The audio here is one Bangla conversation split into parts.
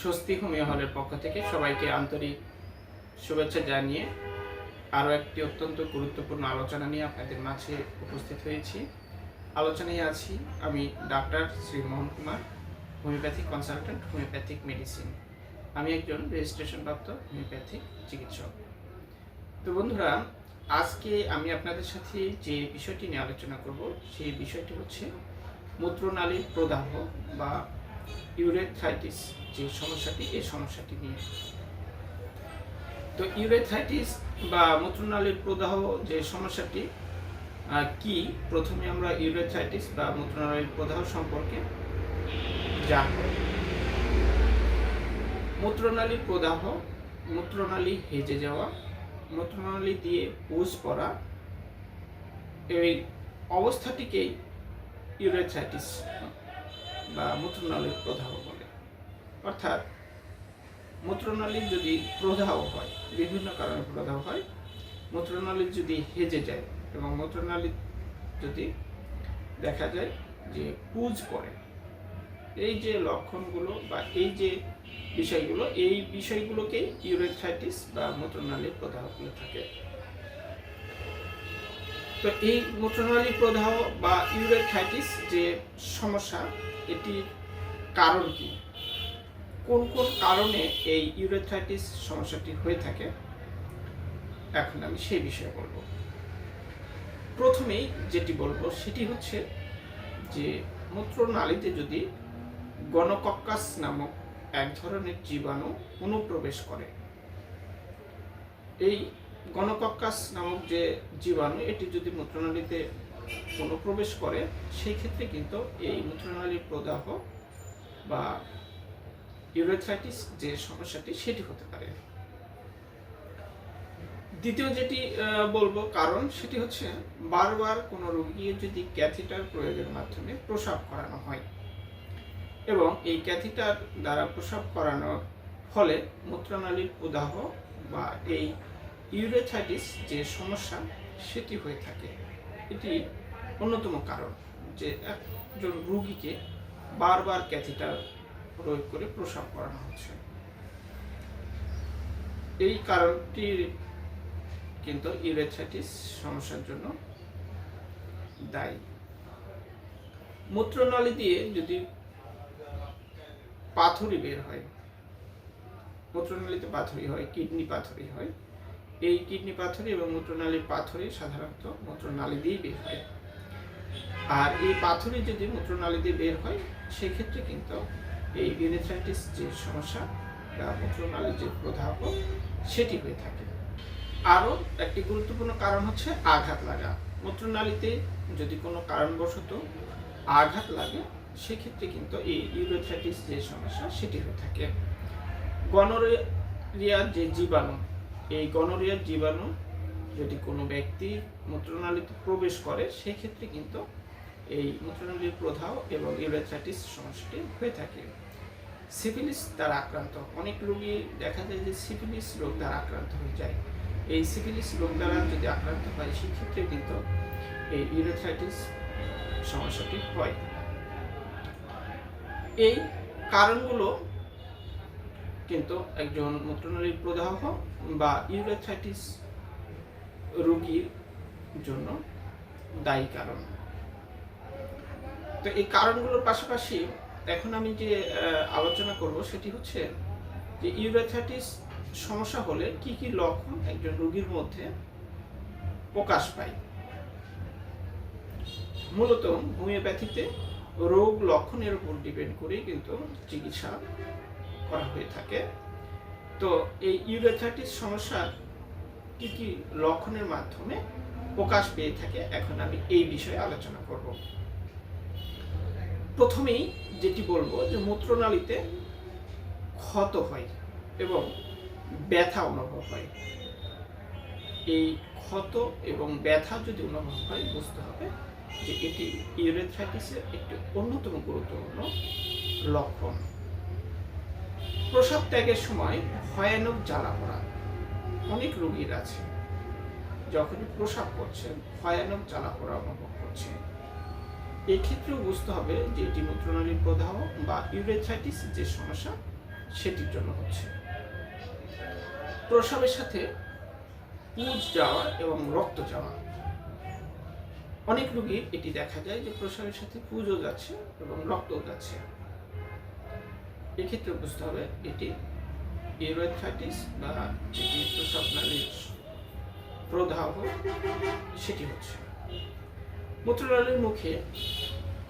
স্বস্তি হোমিও হলের পক্ষ থেকে সবাইকে আন্তরিক শুভেচ্ছা জানিয়ে আরও একটি অত্যন্ত গুরুত্বপূর্ণ আলোচনা নিয়ে আপনাদের মাঝে উপস্থিত হয়েছি। আলোচনায় আছি আমি doctor Shri Mohan Kumar, homeopathic consultant, homeopathic medicine. আমি একজন রেজিস্ট্রেশনপ্রাপ্ত হোমিওপ্যাথিক চিকিৎসক। তো বন্ধুরা, আজকে আমি আপনাদের সাথে যে বিষয়টি নিয়ে আলোচনা করব, সেই বিষয়টি হচ্ছে মূত্রনালীর প্রদাহ বা ইউরেথ্রাইটিস, যে সমস্যাটি এই সমস্যাটি নিয়ে। তো ইউরেথ্রাইটিস বা মূত্রনালীর প্রদাহ যে সমস্যাটি কি? প্রথমে আমরা ইউরেথ্রাইটিস বা মূত্রনালীর প্রদাহ সম্পর্কে জানব। মূত্রনালীর প্রদাহ, মূত্রনালী হেজে যাওয়া, মূত্রনালী দিয়ে পুজ পড়া, এই অবস্থাটিকেই ইউরেথ্রাইটিস বা মূত্রনালীর প্রদাহ বলে। অর্থাৎ মূত্রনালীর যদি প্রদাহ হয়, বিভিন্ন কারণে প্রদাহ হয় মূত্রনালীর যদি হেজে যায় এবং মূত্রনালীর যদি দেখা যায় যে পুজ পড়ে এই যে লক্ষণগুলো বা এই যে বিষয়গুলো, এই বিষয়গুলোকে ইউরেথ্রাইটিস বা মূত্রনালীর প্রদাহ বলে থাকে। তো এই মূত্রনালী প্রদাহ বা ইউরেথ্রাইটিস যে সমস্যা এটির কারণ কি? কোন কোন কারণে এই ইউরেথ্রাইটিস সমস্যাটি হয়ে থাকে? এখন আমি সেই বিষয়ে বলব। প্রথমেই যেটি বলব সেটি হচ্ছে যে মূত্রনালীতে যদি গণকক্কাস নামক এক ধরনের জীবাণু অনুপ্রবেশ করে, এই গণকক্কাস নামক যে জীবাণু, এটি যদি মূত্রনালীতে অনুপ্রবেশ করে, সেই ক্ষেত্রে কিন্তু এই মূত্রনালীর প্রদাহ বা ইউরেথ্রাইটিস যে সমস্যাটি, সেটি হতে পারে। দ্বিতীয় যেটি বলব কারণ, সেটি হচ্ছে বারবার কোনো রোগীর যদি ক্যাথিটার প্রয়োগের মাধ্যমে প্রসাব করানো হয় এবং এই ক্যাথিটার দ্বারা প্রসাব করানোর ফলে মূত্রনালীর প্রদাহ বা এই ইউরেথাইটিস যে সমস্যা, সেটি হয়ে থাকে। এটি অন্যতম কারণ যে একজন রুগীকে বারবার ক্যাথিটার প্রয়োগ করে প্রসাব করানো হচ্ছে। এই কারণটি কিন্তু ইউরেথাইটিস সমস্যার জন্য দায়ী। মূত্রনালী দিয়ে যদি পাথরি বের হয়, মূত্রনালীতে পাথরি হয়, কিডনি পাথরি হয় এই কিডনি পাথরি এবং মূত্রনালীর পাথরি সাধারণত মূত্রনালী দিয়েই বের হয়। আর এই পাথরি যদি মূত্রনালী দিয়ে বের হয়, সেক্ষেত্রে কিন্তু এই ইউরেথ্রাইটিস যে সমস্যা বা মূত্রনালীর যে প্রদাহ সেটি হয়ে থাকে। আরও একটি গুরুত্বপূর্ণ কারণ হচ্ছে আঘাত লাগা। মূত্রনালীতে যদি কোনো কারণবশত আঘাত লাগে, সেক্ষেত্রে কিন্তু এই ইউরোথ্রাইটিস যে সমস্যা সেটি হয়ে থাকে। গনোরিয়ার যে জীবাণু এই গনোরিয়ার জীবাণু যদি কোনো ব্যক্তির মূত্রনালীতে প্রবেশ করে, সেক্ষেত্রে কিন্তু এই মূত্রনালীর প্রদাহ এবং ইউরেথ্রাইটিস সমস্যাটি হয়ে থাকে। সিফিলিস দ্বারা আক্রান্ত। অনেক রোগী দেখা যায় যে সিফিলিস রোগ দ্বারা আক্রান্ত হয়ে যায়। এই সিফিলিস রোগ দ্বারা যদি আক্রান্ত হয়, সেক্ষেত্রে কিন্তু এই ইউরেথ্রাইটিস সমস্যাটি হয়। এই কারণগুলো কিন্তু একজন মূত্রনালীর প্রদাহ বা ইউরেথ্রাইটিস রোগীর জন্য দায়ী কারণ। তো এই কারণগুলোর পাশাপাশি এখন আমি যে আলোচনা করব সেটি হচ্ছে যে ইউরেথ্রাইটিস সমস্যা হলে কি কি লক্ষণ একজন রোগীর মধ্যে প্রকাশ পায়? মূলত হোমিওপ্যাথিতে রোগ লক্ষণের উপর ডিপেন্ড করে কিন্তু চিকিৎসা করা হয়ে থাকে। তো এই ইউরেথ্রাইটিস সমস্যার কি কি লক্ষণের মাধ্যমে প্রকাশ পেয়ে থাকে, এখন আমি এই বিষয়ে আলোচনা করব। প্রথমেই যেটি বলব যে মূত্রনালীতে ক্ষত হয় এবং ব্যথা অনুভব হয়। এই ক্ষত এবং ব্যথা যদি অনুভব হয়, বুঝতে হবে যে এটি ইউরেথ্রাইটিসের একটি অন্যতম গুরুত্বপূর্ণ লক্ষণ। প্রসাব ত্যাগের সময় ভয়ানক জ্বালা পড়া অনেক রোগীর আছে। যখনই প্রসাব করছে, ভয়ানক জ্বালা পড়া অনুভব করছে। এক্ষেত্রেও বুঝতে হবে যে এটি মূত্রনালীর প্রদাহ বা ইউরেথ্রাইটিস যে সমস্যা, সেটির জন্য হচ্ছে। প্রসাবের সাথে পুজ যাওয়া এবং রক্ত যাওয়া। অনেক রোগীর এটি দেখা যায় যে প্রসাবের সাথে পুজও যাচ্ছে এবং রক্তও যাচ্ছে। এক্ষেত্রে বুঝতে হবে এটি ইউরোথাইটিস বা যেটি প্রসব নালীর প্রদাহ সেটি হচ্ছে। মূত্রনালীর মুখে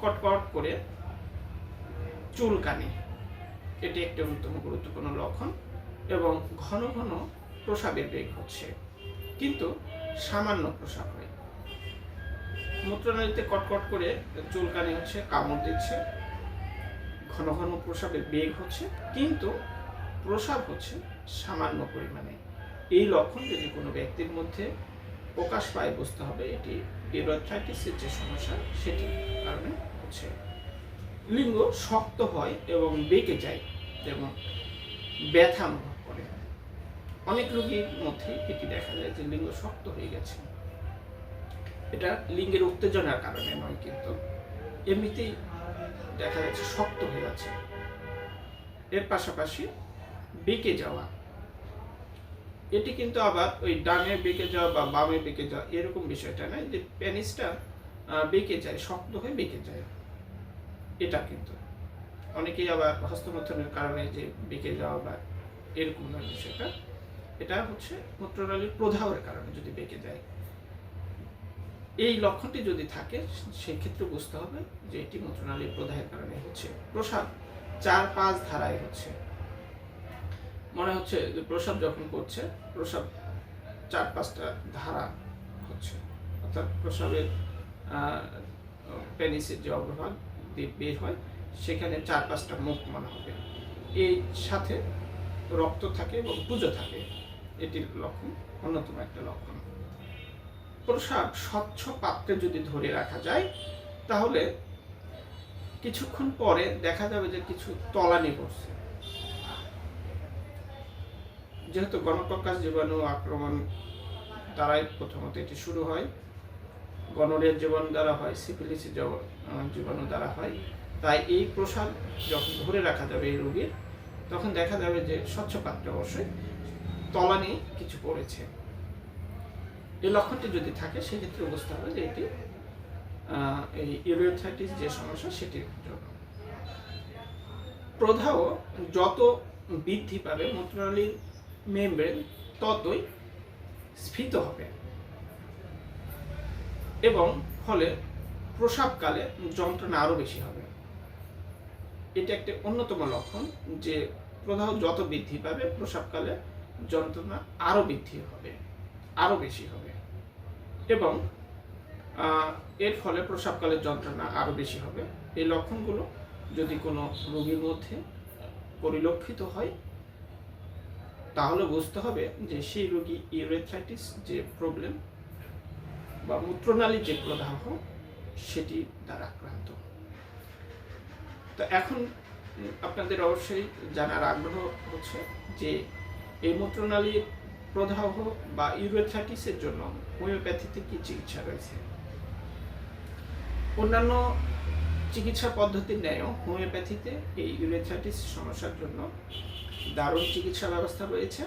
কটকট করে চুলকানি এটি একটি অন্যতম গুরুত্বপূর্ণ লক্ষণ এবং ঘন ঘন প্রসাবের বেগ হচ্ছে। কিন্তু সামান্য প্রসাব হয়। মূত্রনালীতে কটকট করে চুল চুলকানি হচ্ছে, কামড় দিচ্ছে। ঘন ঘন প্রসাবের বেগ হচ্ছে, কিন্তু প্রসাব হচ্ছে সামান্য পরিমাণে। এই লক্ষণ যদি কোনো ব্যক্তির মধ্যে প্রকাশ পায়, বুঝতে হবে এটি ইউরোথ্রাইটিসের যে সমস্যা, সেটি কারণে হচ্ছে। লিঙ্গ শক্ত হয় এবং বেঁকে যায় এবং ব্যথা অনুভব করে। অনেক রোগীর মধ্যে এটি দেখা যায় যে লিঙ্গ শক্ত হয়ে গেছে। এটা লিঙ্গের উত্তেজনার কারণে নয়, কিন্তু এমনিতেই দেখা যাচ্ছে শক্ত হয়ে আছে। এর পাশাপাশি বেঁকে যাওয়া। এটি কিন্তু আবার ওই ডানে বেঁকে যাওয়া বা বামে বেঁকে যাওয়া এরকম বিষয়টা নয় যে প্যানিসটা বেঁকে যায়, শক্ত হয়ে বেঁকে যায়। এটা কিন্তু। অনেকেই আবার হস্তমথনের কারণে যে বেঁকে যাওয়া বা এরকম নয় বিষয়টা, এটা হচ্ছে মূত্রনালীর প্রদাহের কারণে যদি বেঁকে যায়। এই লক্ষণটি যদি থাকে সেই ক্ষেত্রে বুঝতে হবে যে এটি মূত্রনালীর প্রদাহের কারণে হচ্ছে। প্রসাব চার পাঁচ ধারায় হচ্ছে। মনে হচ্ছে যে প্রসাব যখন করছে, প্রসাব চার পাঁচটা ধারা হচ্ছে। অর্থাৎ প্রসাবের পেনিসের যে অগ্রভাগ দিয়ে বের হয়, সেখানে চার পাঁচটা মুখ মনে হবে। এই সাথে রক্ত থাকে এবং পুজো থাকে। এটির লক্ষণ অন্যতম একটা লক্ষণ। প্রসাব স্বচ্ছ পাত্রে যদি ধরে রাখা যায়, তাহলে কিছুক্ষণ পরে দেখা যাবে যে কিছু তলানি পড়ছে। যেহেতু গণপ্রকাশ জীবাণু আক্রমণ দ্বারাই প্রথমত এটি শুরু হয় গণরের জীবাণু দ্বারা হয়, সিফিলিস জীবাণু দ্বারা হয়, তাই এই প্রসাদ যখন ধরে রাখা যাবে এই রোগীর, তখন দেখা যাবে যে স্বচ্ছ পাত্রে অবশ্যই তলানি কিছু পড়েছে। এই লক্ষণটি যদি থাকে, সেক্ষেত্রে বুঝতে হবে যে এটি এই ইউরিওথাইটিস যে সমস্যা সেটির জন্য প্রদাহ যত বৃদ্ধি পাবে, মূত্রনালীর মেমব্রেন ততই স্ফীত হবে। এবং ফলে প্রসাবকালে যন্ত্রণা আরও বেশি হবে। এটা একটি অন্যতম লক্ষণ যে প্রদাহ যত বৃদ্ধি পাবে, প্রসাবকালে যন্ত্রণা আরও বৃদ্ধি হবে আরও বেশি হবে। এবং এর ফলে প্রসাবকালের যন্ত্রণা আরও বেশি হবে। এই লক্ষণগুলো যদি কোনো রোগীর মধ্যে পরিলক্ষিত হয়, তাহলে বুঝতে হবে যে সেই রোগী ইউরেথ্রাইটিস যে প্রবলেম বা মূত্রনালীর যে প্রদাহ, সেটি দ্বারা আক্রান্ত। তো এখন আপনাদের অবশ্যই জানার আগ্রহ হচ্ছে যে এই মূত্রনালীর প্রদাহ বা ইউরেথ্রাইটিসের জন্য হোমিওপ্যাথিতে কি চিকিৎসা রয়েছে? অন্যান্য চিকিৎসা পদ্ধতির ন্যায়ও হোমিওপ্যাথিতে এই ইউরেথ্রাইটিস সমস্যার জন্য দারুণ চিকিৎসা ব্যবস্থা রয়েছে।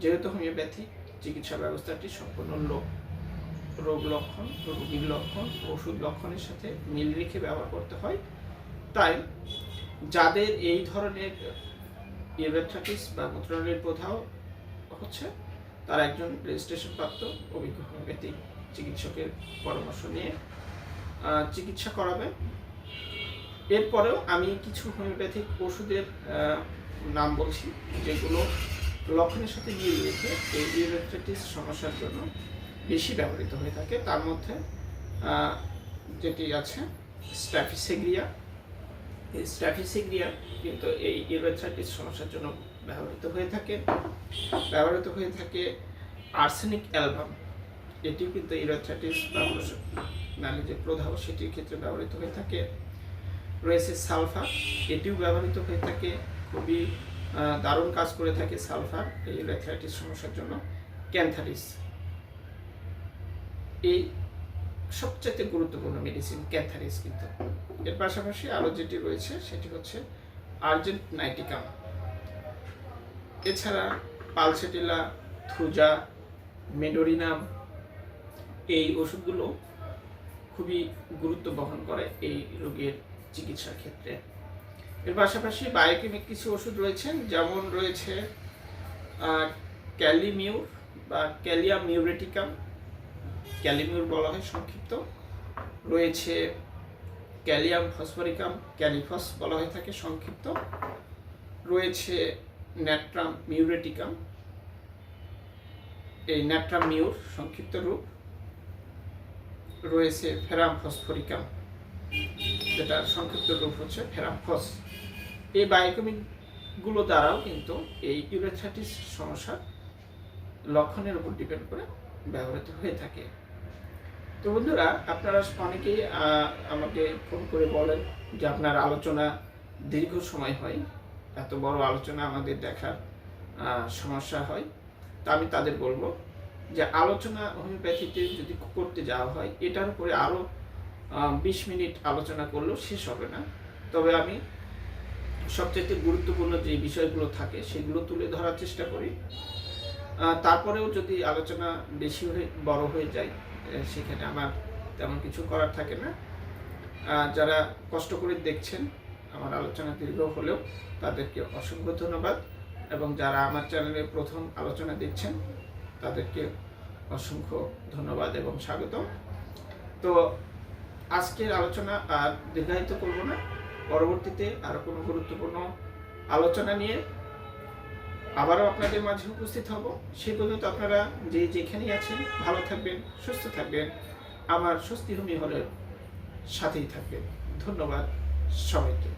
যেহেতু হোমিওপ্যাথি চিকিৎসা ব্যবস্থাটি সম্পূর্ণ লোক, রোগ লক্ষণ, রোগীর লক্ষণ, ওষুধ লক্ষণের সাথে মিল রেখে ব্যবহার করতে হয়। তাই যাদের এই ধরনের ইউরেথ্রাইটিস বা মূত্রনালীর প্রদাহ হচ্ছে, তারা একজন রেজিস্ট্রেশন প্রাপ্ত অভিজ্ঞ হোমিওপ্যাথিক চিকিৎসকের পরামর্শ নিয়ে চিকিৎসা করাবে। এরপরেও আমি কিছু হোমিওপ্যাথিক ওষুধের নাম বলছি, যেগুলো লক্ষণের সাথে মিল রেখে এই ইউরেথ্রাইটিস সমস্যার জন্য বেশি ব্যবহৃত হয়ে থাকে। তার মধ্যে যেটি আছে স্ট্যাফিসেগ্রিয়া এই স্ট্যাফিসেগ্রিয়া কিন্তু এই ইউরেথ্রাইটিস সমস্যার জন্য ব্যবহৃত হয়ে থাকে। ব্যবহৃত হয়ে থাকে আর্সেনিক অ্যালবাম এটিও কিন্তু ইউরেথ্রাইটিস বা নালী যে প্রদাহ, সেটির ক্ষেত্রে ব্যবহৃত হয়ে থাকে। রয়েছে সালফার এটিও ব্যবহৃত হয়ে থাকে। খুবই দারুণ কাজ করে থাকে সালফার এই ইউরেথ্রাইটিস সমস্যার জন্য। ক্যান্থারিস এই সবচেয়ে গুরুত্বপূর্ণ মেডিসিন ক্যান্থারিস কিন্তু। এর পাশাপাশি আরও যেটি রয়েছে, সেটি হচ্ছে আর্জেন্ট নাইটিকাম এছাড়া পালসেটিলা, থুজা মেডোরিনাম এই ওষুধগুলো খুবই গুরুত্ব বহন করে এই রোগের চিকিৎসার ক্ষেত্রে। এর পাশাপাশি বায়োকেমিক কিছু ওষুধ রয়েছে, যেমন রয়েছে ক্যালিমিউর বা ক্যালিয়া মিউরেটিকাম ক্যালিমিউর বলা হয় সংক্ষিপ্ত। রয়েছে ক্যালিয়াম ফসফরিকাম, ক্যালিফস বলা হয়ে থাকে সংক্ষিপ্ত। রয়েছে ন্যাট্রাম মিউরেটিকাম এই ন্যাট্রাম মিউর সংক্ষিপ্ত রূপ। রয়েছে ফেরাম ফসফরিকাম যেটা সংক্ষিপ্ত রূপ হচ্ছে ফেরামফস এই বায়োকেমিকগুলো দ্বারাও কিন্তু এই ইউরেথ্রাইটিস সমস্যার লক্ষণের উপর ডিপেন্ড করে ব্যবহৃত হয়ে থাকে। তো বন্ধুরা, আপনারা অনেকেই আমাকে ফোন করে বলেন যে আপনার আলোচনা দীর্ঘ সময় হয়। এত বড় আলোচনা আমাদের দেখার সমস্যা হয়। তা আমি তাদের বলব যে আলোচনা হোমিওপ্যাথিতে যদি করতে যাওয়া হয়, এটার উপরে আরও বিশ মিনিট আলোচনা করলেও শেষ হবে না। তবে আমি সবচেয়ে গুরুত্বপূর্ণ যে বিষয়গুলো থাকে, সেগুলো তুলে ধরার চেষ্টা করি। তারপরেও যদি আলোচনা বেশি হয়ে, বড় হয়ে যায় সেখানে আমার তেমন কিছু করার থাকে না। যারা কষ্ট করে দেখছেন আমার আলোচনা দীর্ঘ হলেও তাদেরকে অসংখ্য ধন্যবাদ এবং যারা আমার চ্যানেলে প্রথম আলোচনা দেখছেন তাদেরকে অসংখ্য ধন্যবাদ এবং স্বাগত তো আজকের আলোচনা আর দীর্ঘায়িত করব না, পরবর্তীতে আরও কোনো গুরুত্বপূর্ণ আলোচনা নিয়ে আবারও আপনাদের মাঝে উপস্থিত হব। সে পর্যন্ত আপনারা যে যেখানেই আছেন, ভালো থাকবেন, সুস্থ থাকবেন, আমার স্বস্তি হোমি হলের সাথেই থাকবেন। ধন্যবাদ। সবাইকে